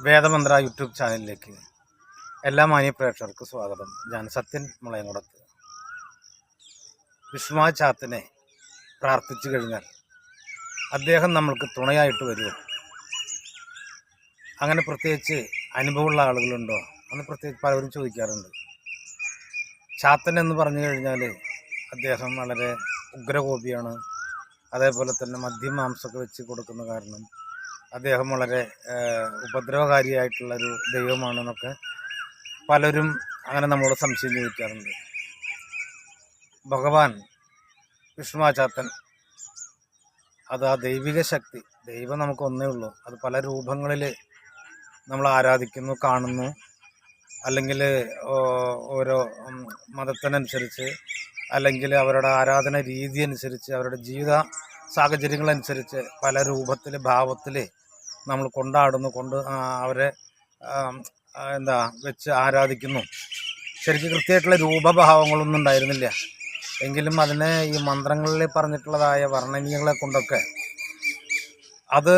വേദമന്ത്ര YouTube ചാനലിലേക്ക് എല്ലാ മാന്യ പ്രേക്ഷകർക്കും സ്വാഗതം. ഞാൻ സത്യൻ മുളയങ്കുടത്ത് വിഷ്ണു ചാത്തിനെ പ്രാർത്ഥിച്ചു കഴിഞ്ഞാൽ അദ്ദേഹം നമ്മൾക്ക് തുണയായിട്ട് വരുമോ അങ്ങനെ പ്രത്യേകിച്ച് അനുഭവമുള്ള ആളുകളുണ്ടോ? അന്ന് പ്രത്യേകിച്ച് പലരും ചോദിക്കാറുണ്ട്. ചാത്തൻ എന്ന് പറഞ്ഞു കഴിഞ്ഞാൽ അദ്ദേഹം വളരെ ഉഗ്രകോപിയാണ്. അതേപോലെ തന്നെ മദ്യം മാംസമൊക്കെ വെച്ച് കൊടുക്കുന്ന കാരണം അദ്ദേഹം വളരെ ഉപദ്രവകാരിയായിട്ടുള്ളൊരു ദൈവമാണെന്നൊക്കെ പലരും അങ്ങനെ നമ്മളോട് സംശയം ചോദിക്കാറുണ്ട്. ഭഗവാൻ വിഷ്ണുവാചാത്തൻ അത് ആ ദൈവിക ശക്തി ദൈവം നമുക്ക് ഒന്നേ ഉള്ളൂ. അത് പല രൂപങ്ങളിൽ നമ്മൾ ആരാധിക്കുന്നു കാണുന്നു. അല്ലെങ്കിൽ ഓരോ മതത്തിനനുസരിച്ച് അല്ലെങ്കിൽ അവരുടെ ആരാധന രീതി അനുസരിച്ച് അവരുടെ ജീവിത സാഹചര്യങ്ങളനുസരിച്ച് പല രൂപത്തിൽ ഭാവത്തിൽ നമ്മൾ കൊണ്ടാടുന്നു കൊണ്ട് അവരെ എന്താ വെച്ച് ആരാധിക്കുന്നു. ശരിക്കും കൃത്യമായിട്ടുള്ള രൂപഭാവങ്ങളൊന്നും ഉണ്ടായിരുന്നില്ല. എങ്കിലും അതിനെ ഈ മന്ത്രങ്ങളിൽ പറഞ്ഞിട്ടുള്ളതായ വർണനീയങ്ങളെ കൊണ്ടൊക്കെ അത്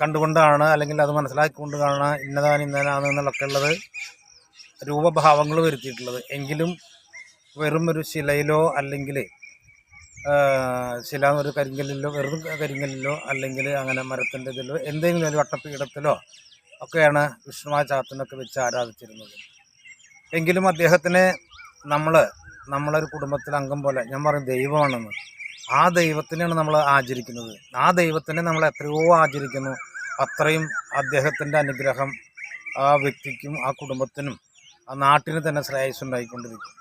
കണ്ടുകൊണ്ടാണ് അല്ലെങ്കിൽ അത് മനസ്സിലാക്കിക്കൊണ്ട് കാണാൻ ഇന്നതാണ് ഇന്നതാണ് എന്നുള്ളൊക്കെ ഉള്ളത് രൂപഭാവങ്ങൾ വരുത്തിയിട്ടുള്ളത്. എങ്കിലും വെറും ഒരു ശിലയിലോ അല്ലെങ്കിൽ ശില ഒരു കരിങ്കല്ലിലോ വെറും കരിങ്കല്ലിലോ അല്ലെങ്കിൽ അങ്ങനെ മരത്തിന്റെ ഇതിലോ എന്തെങ്കിലും ഒരു വട്ടപ്പീഠത്തിലോ ഒക്കെയാണ് വിഷ്ണുമായ ചാത്തനൊക്കെ വെച്ച് ആരാധിച്ചിരുന്നത്. എങ്കിലും അദ്ദേഹത്തിനെ നമ്മൾ നമ്മളൊരു കുടുംബത്തിലെ അംഗം പോലെ ഞാൻ പറയും ദൈവമാണെന്ന്. ആ ദൈവത്തിനെയാണ് നമ്മൾ ആചരിക്കുന്നത്. ആ ദൈവത്തിനെ നമ്മൾ എത്രയോ ആചരിക്കുന്നു. അത്രയും അദ്ദേഹത്തിന്റെ അനുഗ്രഹം ആ വ്യക്തിക്കും ആ കുടുംബത്തിനും ആ നാട്ടിന് തന്നെ ശ്രേയസ് ഉണ്ടായിക്കൊണ്ടിരിക്കും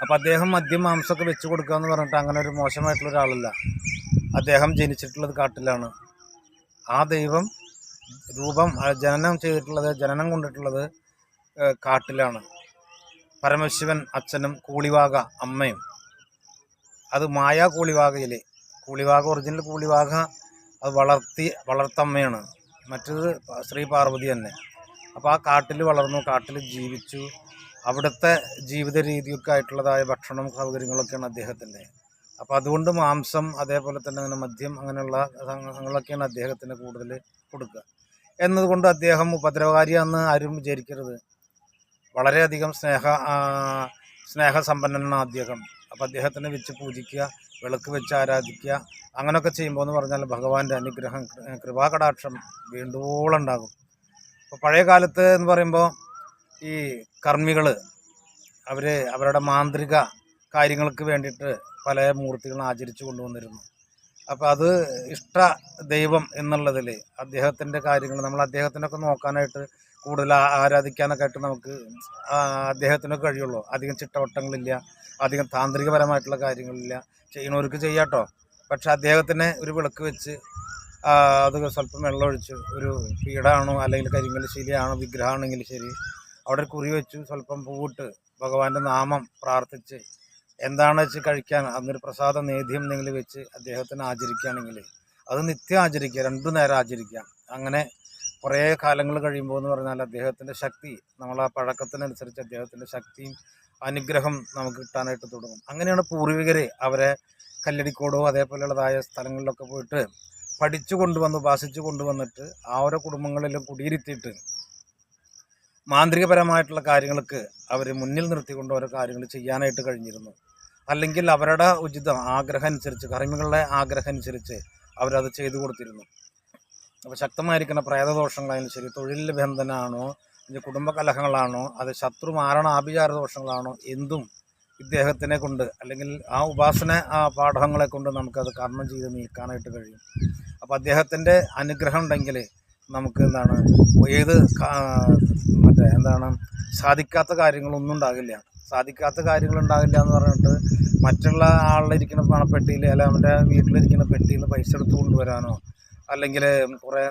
അപ്പം അദ്ദേഹം മദ്യം മാംസമൊക്കെ വെച്ച് കൊടുക്കുക എന്ന് പറഞ്ഞിട്ട് അങ്ങനെ ഒരു മോശമായിട്ടുള്ള ഒരാളല്ല. അദ്ദേഹം ജനിച്ചിട്ടുള്ളത് കാട്ടിലാണ്. ആ ദൈവം രൂപം ജനനം ചെയ്തിട്ടുള്ളത് ജനനം കൊണ്ടിട്ടുള്ളത് കാട്ടിലാണ്. പരമശിവൻ അച്ഛനും കൂളിവാക അമ്മയും. അത് മായ കൂളിവാകയിലെ കൂളിവാക ഒറിജിനൽ കൂളിവാക അത് വളർത്തി വളർത്തമ്മയാണ്. മറ്റത് ശ്രീ പാർവതി തന്നെ. അപ്പോൾ ആ കാട്ടിൽ വളർന്നു കാട്ടിൽ ജീവിച്ചു. അവിടുത്തെ ജീവിത രീതിയൊക്കെ ആയിട്ടുള്ളതായ ഭക്ഷണം സൗകര്യങ്ങളൊക്കെയാണ് അദ്ദേഹത്തിന്റെ. അപ്പോൾ അതുകൊണ്ട് മാംസം അതേപോലെ തന്നെ അങ്ങനെ മദ്യം അങ്ങനെയുള്ള സംഘങ്ങളൊക്കെയാണ് അദ്ദേഹത്തിന് കൂടുതൽ കൊടുക്കുക. എന്നതുകൊണ്ട് അദ്ദേഹം ഉപദ്രവകാരിയാണെന്ന് ആരും വിചാരിക്കരുത്. വളരെയധികം സ്നേഹ സ്നേഹസമ്പന്നനാണ് അദ്ദേഹം. അപ്പോൾ അദ്ദേഹത്തിനെ വെച്ച് പൂജിക്കുക വിളക്ക് വെച്ച് ആരാധിക്കുക അങ്ങനെയൊക്കെ ചെയ്യുമ്പോൾ എന്ന് പറഞ്ഞാൽ ഭഗവാന്റെ അനുഗ്രഹം കൃപാകടാക്ഷം ഉണ്ടാകും. അപ്പോൾ പഴയ കാലത്ത് എന്ന് പറയുമ്പോൾ ഈ കർമ്മികൾ അവർ അവരുടെ മാന്ത്രിക കാര്യങ്ങൾക്ക് വേണ്ടിയിട്ട് പല മൂർത്തികളും ആചരിച്ചു കൊണ്ടുവന്നിരുന്നു. അപ്പോൾ അത് ഇഷ്ട ദൈവം എന്നുള്ളതിൽ അദ്ദേഹത്തിന്റെ കാര്യങ്ങൾ നമ്മൾ അദ്ദേഹത്തിനൊക്കെ നോക്കാനായിട്ട് കൂടുതൽ ആരാധിക്കാനൊക്കെ ആയിട്ട് നമുക്ക് അദ്ദേഹത്തിനൊക്കെ കഴിയുള്ളൂ. അധികം ചിട്ടവട്ടങ്ങളില്ല അധികം താന്ത്രികപരമായിട്ടുള്ള കാര്യങ്ങളില്ല. ചെയ്യണവർക്ക് ചെയ്യാട്ടോ. പക്ഷെ അദ്ദേഹത്തിന് ഒരു വിളക്ക് വെച്ച് അത് സ്വല്പം വെള്ളമൊഴിച്ച് ഒരു പീഠാണോ അല്ലെങ്കിൽ കരിങ്കൽ ശരിയാണോ വിഗ്രഹമാണെങ്കിൽ ശരി അവിടെ കുറി വെച്ചു സ്വല്പം പൂവിട്ട് ഭഗവാന്റെ നാമം പ്രാർത്ഥിച്ച് എന്താണ് വെച്ച് കഴിക്കാൻ? അന്നൊരു പ്രസാദ നേദ്യം എന്തെങ്കിലും വെച്ച് അദ്ദേഹത്തിന് ആചരിക്കുകയാണെങ്കിൽ അത് നിത്യം ആചരിക്കുക രണ്ടു നേരം ആചരിക്കുക. അങ്ങനെ കുറേ കാലങ്ങൾ കഴിയുമ്പോൾ എന്ന് പറഞ്ഞാൽ അദ്ദേഹത്തിന്റെ ശക്തി നമ്മൾ ആ പഴക്കത്തിനനുസരിച്ച് അദ്ദേഹത്തിന്റെ ശക്തിയും അനുഗ്രഹം നമുക്ക് കിട്ടാനായിട്ട് തുടങ്ങും. അങ്ങനെയാണ് പൂർവികർ അവരെ കല്ലടിക്കോടോ അതേപോലെയുള്ളതായ സ്ഥലങ്ങളിലൊക്കെ പോയിട്ട് പഠിച്ചു കൊണ്ടുവന്ന് ഉപാസിച്ചു കൊണ്ടുവന്നിട്ട് ആ ഓരോ കുടുംബങ്ങളിലും കുടിയിരുത്തിയിട്ട് മാന്ത്രികപരമായിട്ടുള്ള കാര്യങ്ങൾക്ക് അവർ മുന്നിൽ നിർത്തിക്കൊണ്ട് ഓരോ കാര്യങ്ങൾ ചെയ്യാനായിട്ട് കഴിഞ്ഞിരുന്നു. അല്ലെങ്കിൽ അവരുടെ ഉചിതം ആഗ്രഹം അനുസരിച്ച് കർമ്മികളുടെ ആഗ്രഹം അനുസരിച്ച് അവരത് ചെയ്തു കൊടുത്തിരുന്നു. അപ്പോൾ ശക്തമായിരിക്കുന്ന പ്രേതദോഷങ്ങളായാലും ശരി തൊഴിൽ ബന്ധനാണോ ഇനി കുടുംബ കലഹങ്ങളാണോ അത് ശത്രു മാരണ ആഭിചാര ദോഷങ്ങളാണോ എന്തും ഇദ്ദേഹത്തിനെ കൊണ്ട് അല്ലെങ്കിൽ ആ ഉപാസന ആ പാഠങ്ങളെ കൊണ്ട് നമുക്കത് കർമ്മം ചെയ്ത് നീക്കാനായിട്ട് കഴിയും. അപ്പോൾ അദ്ദേഹത്തിന്റെ അനുഗ്രഹം ഉണ്ടെങ്കിൽ നമുക്ക് എന്താണ് ഏത് മറ്റേ എന്താണ് സാധിക്കാത്ത കാര്യങ്ങളൊന്നും ഉണ്ടാകില്ല. സാധിക്കാത്ത കാര്യങ്ങൾ ഉണ്ടാകില്ല എന്ന് പറഞ്ഞിട്ട് മറ്റുള്ള ആളിലിരിക്കുന്ന പണപ്പെട്ടിയിൽ അല്ല അവന്റെ വീട്ടിലിരിക്കുന്ന പെട്ടിയിൽ നിന്ന് പൈസ എടുത്ത് കൊണ്ടുവരാനോ അല്ലെങ്കിൽ കുറേ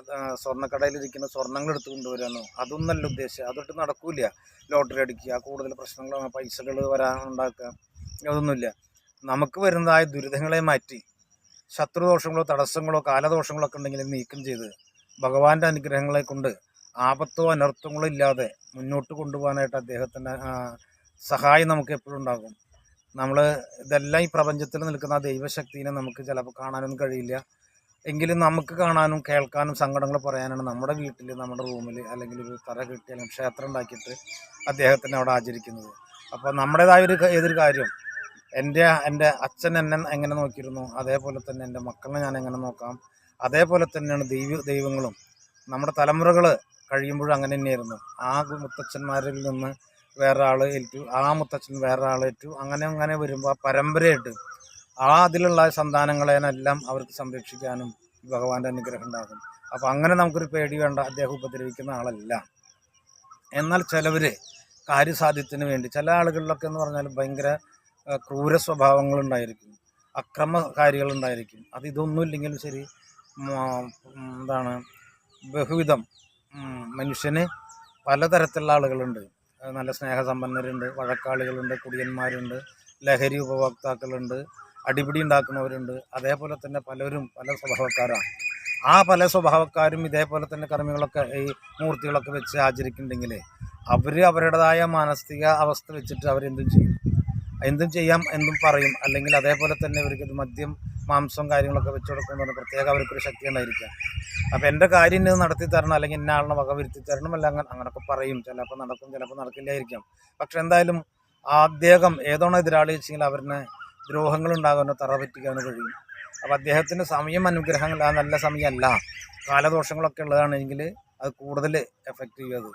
സ്വർണക്കടയിലിരിക്കുന്ന സ്വർണങ്ങൾ എടുത്ത് കൊണ്ടുവരാനോ അതൊന്നല്ല ഉദ്ദേശം അതൊട്ട് നടക്കില്ല. ലോട്ടറി അടിക്കുക കൂടുതൽ പ്രശ്നങ്ങൾ പൈസകൾ വരാൻ ഉണ്ടാക്കുക അതൊന്നുമില്ല. നമുക്ക് വരുന്നതായ ദുരിതങ്ങളെ മാറ്റി ശത്രുദോഷങ്ങളോ തടസ്സങ്ങളോ കാലദോഷങ്ങളോ ഒക്കെ ഉണ്ടെങ്കിൽ നീക്കം ചെയ്ത് ഭഗവാന്റെ അനുഗ്രഹങ്ങളെ കൊണ്ട് ആപത്തോ അനർത്ഥങ്ങളോ ഇല്ലാതെ മുന്നോട്ട് കൊണ്ടുപോകാനായിട്ട് അദ്ദേഹത്തിന്റെ സഹായം നമുക്ക് എപ്പോഴും ഉണ്ടാകും. നമ്മൾ ഇതെല്ലാം ഈ പ്രപഞ്ചത്തിൽ നിൽക്കുന്ന ആ ദൈവശക്തിനെ നമുക്ക് ചിലപ്പോൾ കാണാനൊന്നും കഴിയില്ല. എങ്കിലും നമുക്ക് കാണാനും കേൾക്കാനും സങ്കടങ്ങൾ പറയാനാണ് നമ്മുടെ വീട്ടിൽ നമ്മുടെ റൂമിൽ അല്ലെങ്കിൽ ഒരു തറ കെട്ടി അല്ലെങ്കിൽ ക്ഷേത്രം ഉണ്ടാക്കിയിട്ട് അദ്ദേഹത്തിനെ അവിടെ ആചരിക്കുന്നത്. അപ്പോൾ നമ്മുടേതായ ഒരു ഏതൊരു കാര്യം എന്റെ എന്റെ അച്ഛൻ എന്നെ എങ്ങനെ നോക്കിയിരുന്നു? അതേപോലെ തന്നെ എന്റെ മക്കളെ ഞാൻ എങ്ങനെ നോക്കാം? അതേപോലെ തന്നെയാണ് ദൈവ ദൈവങ്ങളും. നമ്മുടെ തലമുറകൾ കഴിയുമ്പോഴും അങ്ങനെ തന്നെയായിരുന്നു. ആ മുത്തച്ഛന്മാരിൽ നിന്ന് വേറെ ആൾ ഏറ്റു ആ മുത്തച്ഛൻ വേറെ ആളേറ്റു അങ്ങനെ അങ്ങനെ വരുമ്പോൾ ആ പരമ്പരയായിട്ട് ആ അതിലുള്ള സന്താനങ്ങളെല്ലാം അവർക്ക് സംരക്ഷിക്കാനും ഭഗവാന്റെ അനുഗ്രഹം ഉണ്ടാകും അപ്പം അങ്ങനെ നമുക്കൊരു പേടി വേണ്ട. അദ്ദേഹം ഉപദ്രവിക്കുന്ന ആളല്ല. എന്നാൽ ചിലവർ കാര്യസാധ്യത്തിന് വേണ്ടി ചില ആളുകളിലൊക്കെ എന്ന് പറഞ്ഞാൽ ഭയങ്കര ക്രൂര സ്വഭാവങ്ങളുണ്ടായിരിക്കും അക്രമകാരികളുണ്ടായിരിക്കും അത് ഇതൊന്നും ഇല്ലെങ്കിലും ശരി എന്താണ് ബഹുവിധം മനുഷ്യന് പലതരത്തിലുള്ള ആളുകളുണ്ട്. നല്ല സ്നേഹസമ്പന്നരുണ്ട് വഴക്കാളികളുണ്ട് കുടിയന്മാരുണ്ട് ലഹരി ഉപഭോക്താക്കളുണ്ട് അടിപിടി ഉണ്ടാക്കുന്നവരുണ്ട്. അതേപോലെ തന്നെ പലരും പല സ്വഭാവക്കാരാണ്. ആ പല സ്വഭാവക്കാരും ഇതേപോലെ തന്നെ കർമ്മികളൊക്കെ ഈ മൂർത്തികളൊക്കെ വെച്ച് ആചരിക്കുന്നുണ്ടെങ്കിൽ അവർ അവരുടേതായ മാനസിക അവസ്ഥ വെച്ചിട്ട് അവരെന്തും ചെയ്യും. എന്തും ചെയ്യാം എന്തും പറയും. അല്ലെങ്കിൽ അതേപോലെ തന്നെ ഇവർക്ക് മദ്യം മാംസം കാര്യങ്ങളൊക്കെ വെച്ച് കൊടുക്കുമ്പോൾ പ്രത്യേക അവർക്കൊരു ശക്തി ഉണ്ടായിരിക്കാം. അപ്പോൾ എന്റെ കാര്യം ഇന്ന് നടത്തി തരണം അല്ലെങ്കിൽ ഇന്ന ആളിനെ വക വരുത്തി തരണം അല്ല അങ്ങനെ അങ്ങനെയൊക്കെ പറയും. ചിലപ്പോൾ നടക്കും ചിലപ്പോൾ നടക്കില്ലായിരിക്കാം. പക്ഷെ എന്തായാലും അദ്ദേഹം ഏതോണോ എതിരാളി വെച്ചെങ്കിൽ അവരിനെ ദ്രോഹങ്ങൾ ഉണ്ടാകാനോ തറ പറ്റിക്കാനോ കഴിയും. അപ്പോൾ അദ്ദേഹത്തിന്റെ സമയം അനുഗ്രഹങ്ങൾ ആ നല്ല സമയമല്ല. കാലദോഷങ്ങളൊക്കെ ഉള്ളതാണെങ്കിൽ അത് കൂടുതൽ എഫക്റ്റ് ചെയ്യും.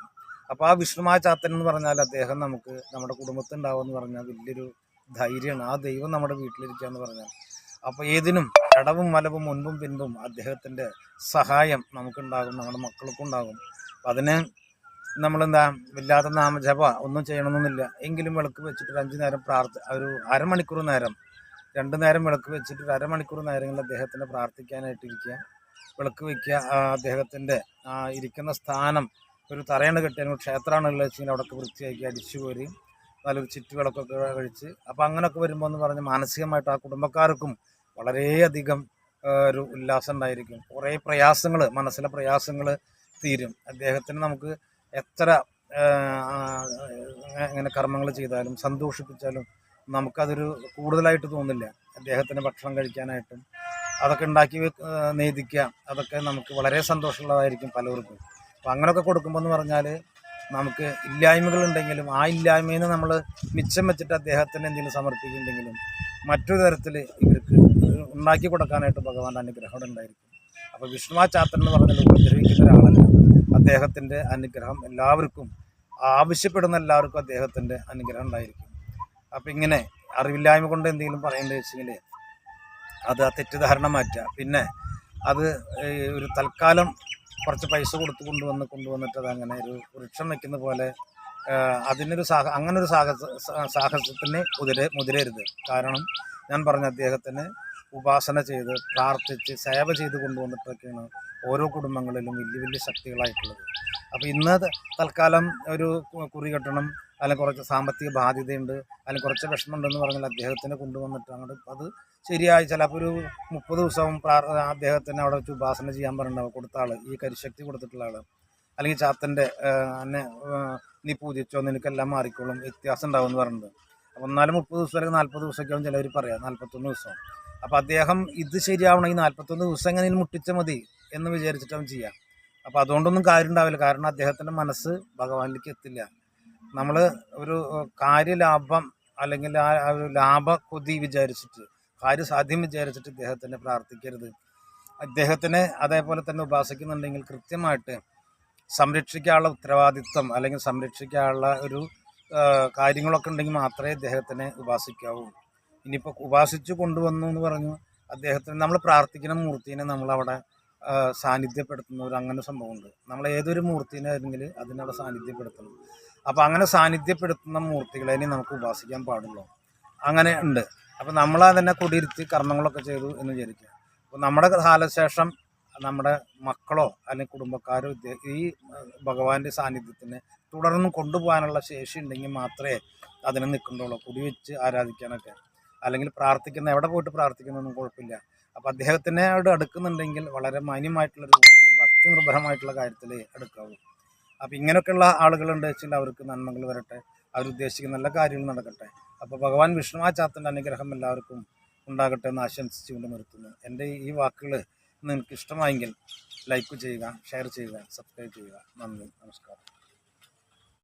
അപ്പോൾ ആ വിഷ്ണുമായ ചാത്തൻ എന്ന് പറഞ്ഞാൽ അദ്ദേഹം നമുക്ക് നമ്മുടെ കുടുംബത്തിൽ ഉണ്ടാവും എന്ന് പറഞ്ഞാൽ വലിയൊരു ധൈര്യമാണ്. ആ ദൈവം നമ്മുടെ വീട്ടിലിരിക്കുക എന്ന് പറഞ്ഞാൽ. അപ്പോൾ ഏതിനും ഇടവും മലവും മുൻപും പിൻപും അദ്ദേഹത്തിന്റെ സഹായം നമുക്കുണ്ടാകും നമ്മുടെ മക്കൾക്കും ഉണ്ടാകും അപ്പം അതിന് നമ്മളെന്താ നാമ നാമജപ ഒന്നും ചെയ്യണമെന്നില്ല. എങ്കിലും വിളക്ക് വെച്ചിട്ട് ഒരു അഞ്ച് നേരം പ്രാർത്ഥ ഒരു അരമണിക്കൂർ നേരം രണ്ട് നേരം വിളക്ക് വെച്ചിട്ട് ഒരു അരമണിക്കൂർ നേരങ്ങളിൽ അദ്ദേഹത്തിന് പ്രാർത്ഥിക്കാനായിട്ട് ഇരിക്കുക വിളക്ക് വയ്ക്കുക അദ്ദേഹത്തിന്റെ ഇരിക്കുന്ന സ്ഥാനം ഒരു തറയാണ് കെട്ടിയ ക്ഷേത്രമാണ് ഉള്ളത് വെച്ചെങ്കിൽ അവിടെയൊക്കെ വൃത്തിയാക്കി അടിച്ചു പോരി നല്ലൊരു ചുറ്റുവിളക്കൊക്കെ കഴിച്ച്. അപ്പോൾ അങ്ങനെയൊക്കെ വരുമ്പോൾ എന്ന് പറഞ്ഞ് മാനസികമായിട്ട് ആ കുടുംബക്കാർക്കും വളരെയധികം ഒരു ഉല്ലാസം ഉണ്ടായിരിക്കും. കുറേ പ്രയാസങ്ങൾ മനസ്സിലെ പ്രയാസങ്ങൾ തീരും. അദ്ദേഹത്തിന് നമുക്ക് എത്ര ഇങ്ങനെ കർമ്മങ്ങൾ ചെയ്താലും സന്തോഷിപ്പിച്ചാലും നമുക്കതൊരു കൂടുതലായിട്ട് തോന്നില്ല. അദ്ദേഹത്തിന് ഭക്ഷണം കഴിക്കാനായിട്ടും അതൊക്കെ ഉണ്ടാക്കി നെയ്തിക്കുക അതൊക്കെ നമുക്ക് വളരെ സന്തോഷമുള്ളതായിരിക്കും പലർക്കും. അപ്പം അങ്ങനെയൊക്കെ കൊടുക്കുമ്പോൾ എന്ന് പറഞ്ഞാൽ നമുക്ക് ഇല്ലായ്മകളുണ്ടെങ്കിലും ആ ഇല്ലായ്മയിൽ നിന്ന് നമ്മൾ മിച്ചം വെച്ചിട്ട് അദ്ദേഹത്തിന് എന്തെങ്കിലും സമർപ്പിക്കുന്നുണ്ടെങ്കിലും മറ്റു തരത്തിൽ ഇവർക്ക് ഉണ്ടാക്കി കൊടുക്കാനായിട്ട് ഭഗവാന്റെ അനുഗ്രഹം ഉണ്ടായിരിക്കും. അപ്പോൾ വിഷ്ണുവാചാത്രൻ എന്ന് പറഞ്ഞാൽ ഉപദ്രവിക്കുന്ന ഒരാളല്ല. അദ്ദേഹത്തിന്റെ അനുഗ്രഹം എല്ലാവർക്കും ആവശ്യപ്പെടുന്ന എല്ലാവർക്കും അദ്ദേഹത്തിന്റെ അനുഗ്രഹം ഉണ്ടായിരിക്കും. അപ്പം ഇങ്ങനെ അറിവില്ലായ്മ കൊണ്ട് എന്തെങ്കിലും പറയേണ്ടത് വെച്ചെങ്കിൽ അത് ആ തെറ്റിദ്ധാരണ മാറ്റുക പിന്നെ അത് ഒരു തൽക്കാലം കുറച്ച് പൈസ കൊടുത്ത് കൊണ്ടുവന്ന് കൊണ്ടുവന്നിട്ട് അതങ്ങനെ ഒരു വൃക്ഷം വെക്കുന്ന പോലെ അതിനൊരു സാഹ അങ്ങനൊരു സാഹസ സാഹസത്തിന് മുതിര മുതിരരുത്. കാരണം ഞാൻ പറഞ്ഞ അദ്ദേഹത്തിന് ഉപാസന ചെയ്ത് പ്രാർത്ഥിച്ച് സേവ ചെയ്ത് കൊണ്ടുവന്നിട്ടൊക്കെയാണ് ഓരോ കുടുംബങ്ങളിലും വലിയ വലിയ ശക്തികളായിട്ടുള്ളത്. അപ്പോൾ ഇന്ന് തൽക്കാലം ഒരു കുറി കെട്ടണം അല്ലെങ്കിൽ കുറച്ച് സാമ്പത്തിക ബാധ്യതയുണ്ട് അല്ലെങ്കിൽ കുറച്ച് വിഷമമുണ്ടെന്ന് പറഞ്ഞാൽ അദ്ദേഹത്തിനെ കൊണ്ടുവന്നിട്ട് അങ്ങോട്ട് അത് ശരിയായി. ചിലപ്പോൾ ഒരു മുപ്പത് ദിവസവും പ്രാർത്ഥന അദ്ദേഹത്തിന് അവിടെ വെച്ച് ഉപാസന ചെയ്യാൻ പറഞ്ഞിട്ടുണ്ടാവും. കൊടുത്ത ആൾ ഈ കരിശക്തി കൊടുത്തിട്ടുള്ള ആൾ അല്ലെങ്കിൽ ചാത്തന്റെ എന്നെ നീ പൂജിച്ചോ നിനക്കെല്ലാം മാറിക്കോളും. വ്യത്യാസം ഉണ്ടാവും എന്ന് പറഞ്ഞിട്ടുണ്ട്. അപ്പോൾ എന്നാലും മുപ്പത് ദിവസം അല്ലെങ്കിൽ നാൽപ്പത് ദിവസമൊക്കെ ആവും ചിലവർ പറയാം. നാൽപ്പത്തൊന്ന് ദിവസം. അപ്പോൾ അദ്ദേഹം ഇത് ശരിയാവണമെങ്കിൽ നാൽപ്പത്തൊന്ന് ദിവസം എങ്ങനെ മുട്ടിച്ചാൽ മതി എന്ന് വിചാരിച്ചിട്ട് ചെയ്യാം. അപ്പോൾ അതുകൊണ്ടൊന്നും കാര്യം ഉണ്ടാവില്ല. കാരണം അദ്ദേഹത്തിന്റെ മനസ്സ് ഭഗവാനിലേക്ക് എത്തില്ല. നമ്മൾ ഒരു കാര്യലാഭം അല്ലെങ്കിൽ ആ ഒരു ലാഭ കൊതി വിചാരിച്ചിട്ട് കാര്യസാധ്യം വിചാരിച്ചിട്ട് ഇദ്ദേഹത്തിനെ പ്രാർത്ഥിക്കരുത്. അദ്ദേഹത്തിനെ അതേപോലെ തന്നെ ഉപാസിക്കുന്നുണ്ടെങ്കിൽ കൃത്യമായിട്ട് സംരക്ഷിക്കാനുള്ള ഉത്തരവാദിത്വം അല്ലെങ്കിൽ സംരക്ഷിക്കാനുള്ള ഒരു കാര്യങ്ങളൊക്കെ ഉണ്ടെങ്കിൽ മാത്രമേ അദ്ദേഹത്തിനെ ഉപാസിക്കാവൂ. ഇനിയിപ്പോൾ ഉപാസിച്ചു കൊണ്ടുവന്നു എന്ന് പറഞ്ഞു അദ്ദേഹത്തിന് നമ്മൾ പ്രാർത്ഥിക്കുന്ന മൂർത്തിനെ നമ്മളവിടെ സാന്നിധ്യപ്പെടുത്തുന്ന ഒരു അങ്ങനെ സംഭവമുണ്ട്. നമ്മൾ ഏതൊരു മൂർത്തിനെ ആയിരുന്നെങ്കിൽ അതിനവിടെ സാന്നിധ്യപ്പെടുത്തണം. അപ്പോൾ അങ്ങനെ സാന്നിധ്യപ്പെടുത്തുന്ന മൂർത്തികളെ നമുക്ക് ഉപാസിക്കാൻ പാടുള്ളൂ. അങ്ങനെ ഉണ്ട്. അപ്പോൾ നമ്മൾ അതിനെ കുടിയിരുത്തി കർമ്മങ്ങളൊക്കെ ചെയ്തു എന്ന് വിചാരിക്കുക. അപ്പോൾ നമ്മുടെ കാലശേഷം നമ്മുടെ മക്കളോ അല്ലെങ്കിൽ കുടുംബക്കാരോ ഈ ഭഗവാന്റെ സാന്നിധ്യത്തിന് തുടർന്ന് കൊണ്ടുപോകാനുള്ള ശേഷി ഉണ്ടെങ്കിൽ മാത്രമേ അതിനെ നിൽക്കുന്നുള്ളൂ കുടിവെച്ച് ആരാധിക്കാനൊക്കെ. അല്ലെങ്കിൽ പ്രാർത്ഥിക്കുന്ന എവിടെ പോയിട്ട് പ്രാർത്ഥിക്കുന്നൊന്നും കുഴപ്പമില്ല. അപ്പോൾ അദ്ദേഹത്തിനെ അവിടെ അടുക്കുന്നുണ്ടെങ്കിൽ വളരെ മാന്യമായിട്ടുള്ള രൂപത്തിലും ഭക്തി നിർഭരമായിട്ടുള്ള കാര്യത്തിൽ അടുക്കാവൂ. അപ്പോൾ ഇങ്ങനെയൊക്കെയുള്ള ആളുകളുണ്ട് വെച്ചാൽ അവർക്ക് നന്മകൾ വരട്ടെ. അവരുദ്ദേശിക്കുന്ന നല്ല കാര്യങ്ങൾ നടക്കട്ടെ. അപ്പോൾ ഭഗവാൻ വിഷ്ണുവാചാത്തന്റെ അനുഗ്രഹം എല്ലാവർക്കും ഉണ്ടാകട്ടെ എന്ന് ആശംസിച്ചുകൊണ്ട് നിർത്തുന്നു. എന്റെ ഈ വാക്കുകൾ നിങ്ങൾക്ക് ഇഷ്ടമായെങ്കിൽ ലൈക്ക് ചെയ്യുക ഷെയർ ചെയ്യുക സബ്സ്ക്രൈബ് ചെയ്യുക. നന്ദി നമസ്കാരം.